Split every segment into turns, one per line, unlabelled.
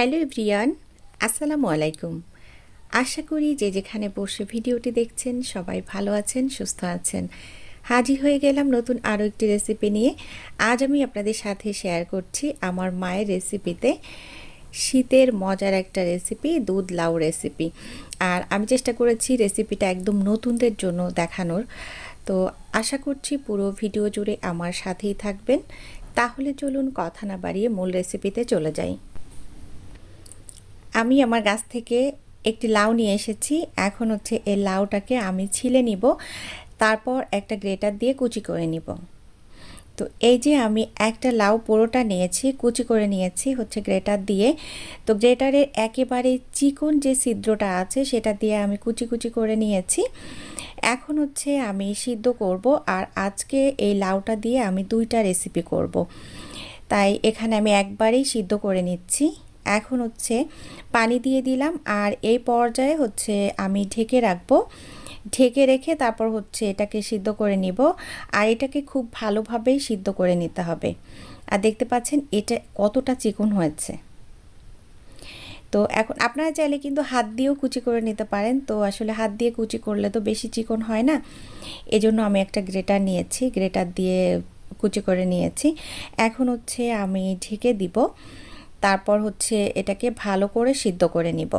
Hello everyone, আসসালামু আলাইকুম। আশা করি যে যেখানে বসে ভিডিওটি দেখছেন সবাই ভালো আছেন, সুস্থ আছেন। হাজির হয়ে গেলাম নতুন আরও একটি রেসিপি নিয়ে। আজ আমি আপনাদের সাথে শেয়ার করছি আমার মায়ের রেসিপিতে শীতের মজার একটা রেসিপি দুধ লাউ রেসিপি আর আমি চেষ্টা করেছি রেসিপিটা একদম নতুনদের জন্য দেখানোর। তো আশা করছি পুরো ভিডিও জুড়ে আমার সাথেই থাকবেন। তাহলে চলুন কথা না বাড়িয়ে মূল রেসিপিতে চলে যাই। আমি আমার গাছ থেকে একটি লাউ নিয়ে এসেছি। এখন হচ্ছে এই লাউটাকে আমি ছিলে নিব, তারপর একটা গ্রেটার দিয়ে কুচি করে নিব। তো এই যে আমি একটা লাউ পুরোটা নিয়েছি, কুচি করে নিয়েছি হচ্ছে গ্রেটার দিয়ে। তো গ্রেটারের একেবারে চিকন যে ছিদ্রটা আছে, সেটা দিয়ে আমি কুচি কুচি করে নিয়েছি। এখন হচ্ছে আমি সিদ্ধ করব আর আজকে এই লাউটা দিয়ে আমি দুইটা রেসিপি করব। তাই এখানে আমি একবারেই সিদ্ধ করে নিচ্ছি। এখন হচ্ছে পানি দিয়ে দিলাম আর এই পর্যায়ে হচ্ছে আমি ঢেকে রাখব। ঢেকে রেখে তারপর হচ্ছে এটাকে সিদ্ধ করে নিব আর এটাকে খুব ভালোভাবেই সিদ্ধ করে নিতে হবে। আর দেখতে পাচ্ছেন এটা কতটা চিকন হয়েছে। তো এখন আপনারা চাইলে কিন্তু হাত দিয়েও কুচি করে নিতে পারেন। তো আসলে হাত দিয়ে কুচি করলে তো বেশি চিকন হয় না। এজন্য আমি একটা গ্রেটার নিয়েছি, গ্রেটার দিয়ে কুচি করে নিয়েছি। এখন হচ্ছে আমি ঢেকে দিব। তারপর হচ্ছে এটাকে ভালো করে সিদ্ধ করে নিব।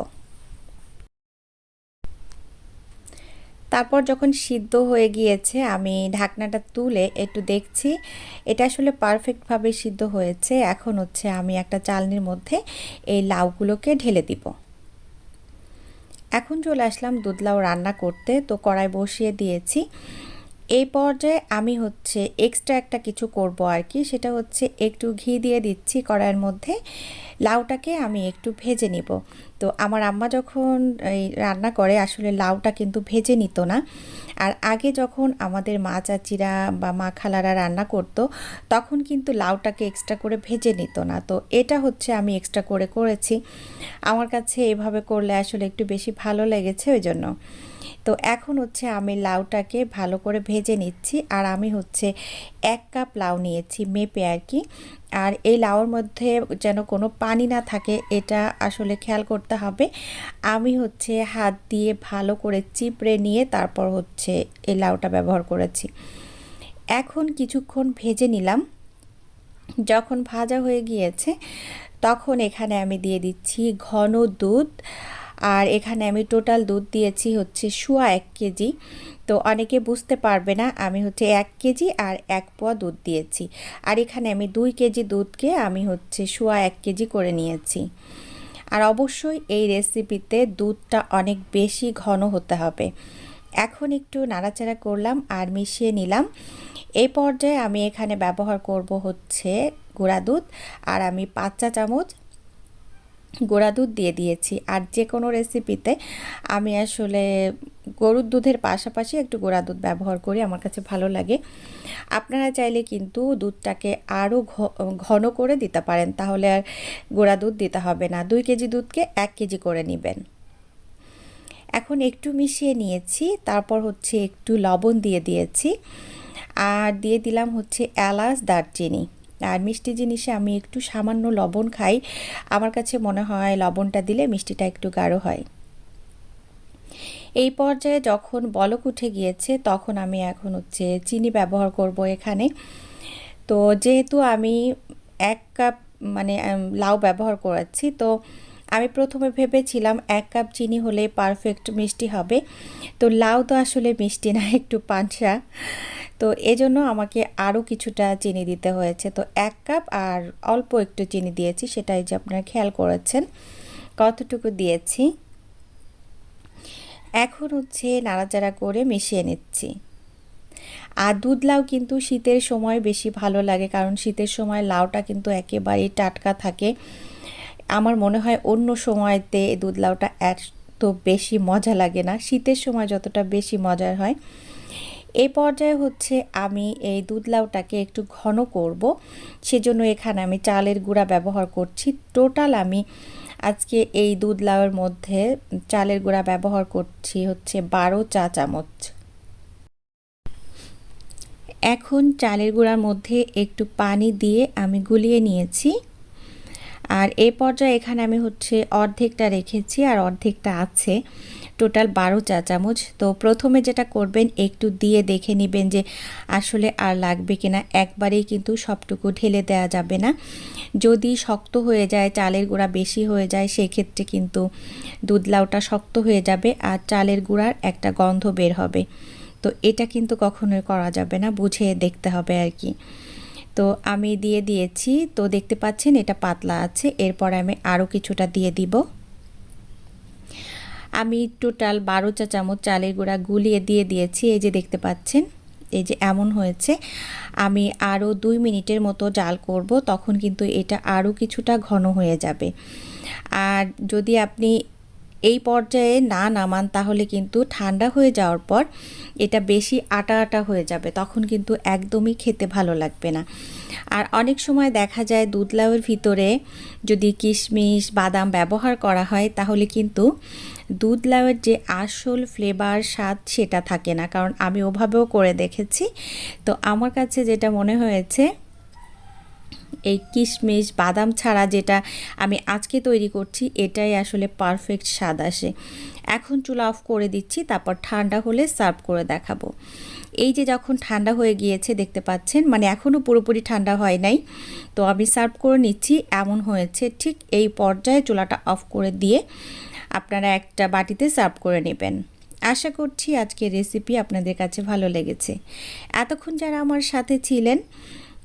তারপর যখন সিদ্ধ হয়ে গিয়েছে, আমি ঢাকনাটা তুলে একটু দেখছি, এটা আসলে পারফেক্টভাবে সিদ্ধ হয়েছে। এখন হচ্ছে আমি একটা চালনির মধ্যে এই লাউগুলোকে ঢেলে দিব। এখন চলে আসলাম দুধ লাউ রান্না করতে। তো কড়াই বসিয়ে দিয়েছি। এই পর্যায়ে আমি হচ্ছে এক্সট্রা একটা কিছু করব আর কি, সেটা হচ্ছে একটু ঘি দিয়ে দিচ্ছি কড়াইয়ের মধ্যে, লাউটাকে আমি একটু ভেজে নিব। তো আমার আম্মা যখন এই রান্না করে, আসলে লাউটা কিন্তু ভেজে নিত না। আর আগে যখন আমাদের মা চাচিরা বা মা খালারা রান্না করত, তখন কিন্তু লাউটাকে এক্সট্রা করে ভেজে নিত না। তো এটা হচ্ছে আমি এক্সট্রা করে করেছি। আমার কাছে এভাবে করলে আসলে একটু বেশি ভালো লেগেছে ওই জন্য। তো এখন হচ্ছে আমি লাউটাকে ভালো করে ভেজে নিচ্ছি আর আমি হচ্ছে এক কাপ লাউ নিয়েছি মেপে আর কি। আর এই লাউর মধ্যে যেন কোনো পানি না থাকে, এটা আসলে খেয়াল করতে হবে। আমি হচ্ছে হাত দিয়ে ভালো করে চিপড়ে নিয়ে তারপর হচ্ছে এই লাউটা ব্যবহার করেছি। এখন কিছুক্ষণ ভেজে নিলাম। যখন ভাজা হয়ে গিয়েছে, তখন এখানে আমি দিয়ে দিচ্ছি ঘন দুধ। আর এখানে আমি টোটাল দুধ দিয়েছি হচ্ছে শুয়া এক কেজি। তো অনেকে বুঝতে পারবে না, আমি হচ্ছে এক কেজি আর এক পোয়া দুধ দিয়েছি। আর এখানে আমি দুই কেজি দুধকে আমি হচ্ছে শুয়া এক কেজি করে নিয়েছি। আর অবশ্যই এই রেসিপিতে দুধটা অনেক বেশি ঘন হতে হবে। এখন একটু নাড়াচাড়া করলাম আর মিশিয়ে নিলাম। এই পর্যায়ে আমি এখানে ব্যবহার করব হচ্ছে গুঁড়া দুধ। আর আমি পাঁচ চা চামচ গোড়া দুধ দিয়ে দিয়েছি। আর যে কোনো রেসিপিতে আমি আসলে গরুর দুধের পাশাপাশি একটু গোড়া দুধ ব্যবহার করি, আমার কাছে ভালো লাগে। আপনারা চাইলে কিন্তু দুধটাকে আরও ঘন করে দিতে পারেন, তাহলে আর গোড়া দুধ দিতে হবে না। দুই কেজি দুধকে এক কেজি করে নেবেন। এখন একটু মিশিয়ে নিয়েছি, তারপর হচ্ছে একটু লবণ দিয়ে দিয়েছি। আর দিয়ে দিলাম হচ্ছে এলাচ, দারচিনি। আর মিষ্টি জিনিসে আমি একটু সামান্য লবণ খাই। আমার কাছে মনে হয় লবণটা দিলে মিষ্টিটা একটু গাঢ় হয়। এই পর্যায়ে যখন বলক উঠে গিয়েছে, তখন আমি এখন হচ্ছে চিনি ব্যবহার করব এখানে। তো যেহেতু আমি এক কাপ মানে লাউ ব্যবহার করাচ্ছি, তো আমি প্রথমে ভেবেছিলাম এক কাপ চিনি হলে পারফেক্ট মিষ্টি হবে। তো লাউ তো আসলে মিষ্টি না, একটু পাঁচা তো এজন্য আমাকে আরও কিছুটা চিনি দিতে হয়েছে। তো এক কাপ আর অল্প একটু চিনি দিয়েছি, সেটাই যে আপনারা খেয়াল করেছেন। কতটুকু দিয়েছি? এখন হচ্ছে নাড়াচাড়া করে মিশিয়ে নিচ্ছি। আর দুধ লাউ কিন্তু শীতের সময় বেশি ভালো লাগে, কারণ শীতের সময় লাউটা কিন্তু একেবারেই টাটকা থাকে। আমার মনে হয় অন্য সময়তে দুধ লাউটা এত বেশি মজা লাগে না। শীতের সময় যতটা বেশি মজার হয় এই পর্যায়ে হচ্ছে আমি এই দুধ লাউটাকে একটু ঘন করব। সেজন্য এখানে আমি চালের গুঁড়া ব্যবহার করছি। টোটাল আমি আজকে এই দুধ লাউয়ের মধ্যে চালের গুঁড়া ব্যবহার করছি হচ্ছে বারো চা চামচ। এখন চালের গুঁড়ার মধ্যে একটু পানি দিয়ে আমি গুলিয়ে নিয়েছি। আর এই পর্যায়ে এখানে আমি হচ্ছে অর্ধেকটা রেখেছি আর অর্ধেকটা আছে। টোটাল বারো চা চামচ। তো প্রথমে যেটা করবেন, একটু দিয়ে দেখে নেবেন যে আসলে আর লাগবে কিনা। একবারেই কিন্তু সবটুকু ঢেলে দেওয়া যাবে না। যদি শক্ত হয়ে যায়, চালের গুঁড়া বেশি হয়ে যায়, সেক্ষেত্রে কিন্তু দুধ লাউটা শক্ত হয়ে যাবে আর চালের গুঁড়ার একটা গন্ধ বের হবে। তো এটা কিন্তু কখনোই করা যাবে না, বুঝে দেখতে হবে আর কি। তো আমি দিয়ে দিয়েছি। তো দেখতে পাচ্ছেন, এটা পাতলা আছে। এরপর আমি আরও কিছুটা দিয়ে দিব। আমি টোটাল বারো চা চামচ চালের গুঁড়া গুলিয়ে দিয়ে দিয়েছি, এই যে দেখতে পাচ্ছেন, এই যে এমন হয়েছে। আমি আরও দুই মিনিটের মতো জাল করব, তখন কিন্তু এটা আরও কিছুটা ঘন হয়ে যাবে। আর যদি আপনি এই পর্যায়ে না নামান তাহলে কিন্তু ঠান্ডা হয়ে যাওয়ার পর এটা বেশি আটা আটা হয়ে যাবে, তখন কিন্তু একদমই খেতে ভালো লাগবে না। আর অনেক সময় দেখা যায় দুধ লাউয়ের ভিতরে যদি কিশমিশ, বাদাম ব্যবহার করা হয়, তাহলে কিন্তু দুধ লাউয়ের যে আসল ফ্লেভার স্বাদ সেটা থাকে না। কারণ আমি ওভাবেও করে দেখেছি। তো আমার কাছে যেটা মনে হয়েছে এই কিশমিশ, বাদাম ছাড়া যেটা আমি আজকে তৈরি করছি, এটাই আসলে পারফেক্ট স্বাদ আসে। এখন চুলা অফ করে দিচ্ছি, তারপর ঠান্ডা হলে সার্ভ করে দেখাবো। এই যে যখন ঠান্ডা হয়ে গিয়েছে, দেখতে পাচ্ছেন মানে এখনও পুরোপুরি ঠান্ডা হয় নাই, তো আমি সার্ভ করে নিচ্ছি, এমন হয়েছে ঠিক এই পর্যায়ে চুলাটা অফ করে দিয়ে আপনারা একটা বাটিতে সার্ভ করে নেবেন। আশা করছি আজকের রেসিপি আপনাদের কাছে ভালো লেগেছে। এতক্ষণ যারা আমার সাথে ছিলেন